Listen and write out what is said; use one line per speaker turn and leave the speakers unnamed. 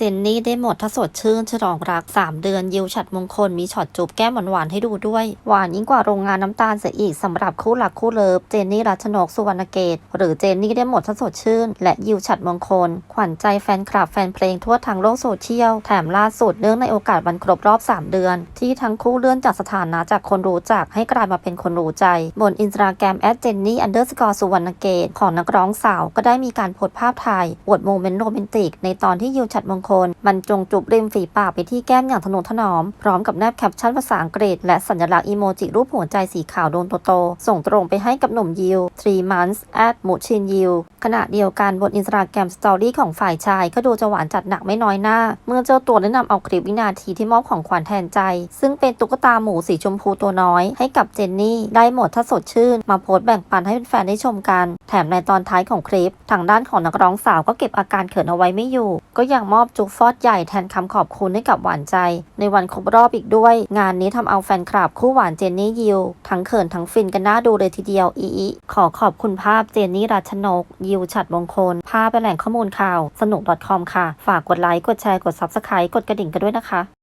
จนนี่ได้หมดถ้าสดชื่นฉลองรัก 3 เดือนยิวฉัดมงคลมีช็อตจูบแก้มหวานๆให้ดูด้วย หวานยิ่งกว่าโรงงานน้ำตาลเสียอีกสำหรับคู่หลักคู่เลิฟเจนนี่รัชนกสุวรรณเกต หรือเจนนี่ได้หมดถ้าสดชื่น และยิวฉัดมงคล ขวัญใจแฟนคลับแฟนเพลงทั่วทางโลกโซเชียลแถมล่าสุดเนื่องในโอกาสวันครบรอบ 3 เดือน ที่ทั้งคู่เลื่อนจากสถานะจากคนรู้จักให้กลายมาเป็นคนรู้ใจ บนอินสตาแกรมแอดเจนนี่อันเดอร์สกอร์สุวรรณเกตของนักร้องสาวก็ได้มีการโพสต์ภาพถ่ายอวดโมเมนต์โรแมนติกในตอนที่ยิวฉัดมงคลมันจงจูบริมฝีปากไปที่แก้มอย่างทนุถนอม พร้อมกับแนบแคปชั่นภาษาอังกฤษ และสัญลักษณ์อีโมจิรูปหัวใจสีขาวโดนโตๆส่งตรงไปให้กับหนุ่มยิว3 months at มุชินยิวขณะเดียวกันบนอินสตาแกรมสตอรี่ของฝ่ายชายก็ดูจะหวานจัดหนักไม่น้อยหน้า เมื่อเจ้าตัวได้นำเอาคลิปวินาทีที่มอบของขวัญแทนใจ ซึ่งเป็นตุ๊กตาหมูสีชมพูตัวน้อย ให้กับเจนนี่ได้หมดถ้าสดชื่น มาโพสต์แบ่งปันให้แฟนได้ชมกัน แถมในตอนท้ายของคลิป ทางด้านของนักร้องสาวก็เก็บอาการเขินเอาไว้ไม่อยู่ ก็ยังมอบจุุกฟอดใหญ่แทนคำขอบคุณให้กับหวานใจ ในวันครบรอบอีกด้วย งานนี้ทำเอาแฟนคลับคู่หวานเจนนี่ยิว ทั้งเขินทั้งฟินกันน่าดูเลยทีเดียวอีอีขอขอบคุณภาพเจนนี่รัชนก ยิวฉัดมงคล ภาพเป็นแหล่งข้อมูลข่าว สนุก .com ค่ะ ฝากกดไลค์กดแชร์กดซับสไครต์กดกระดิ่งกันด้วยนะคะ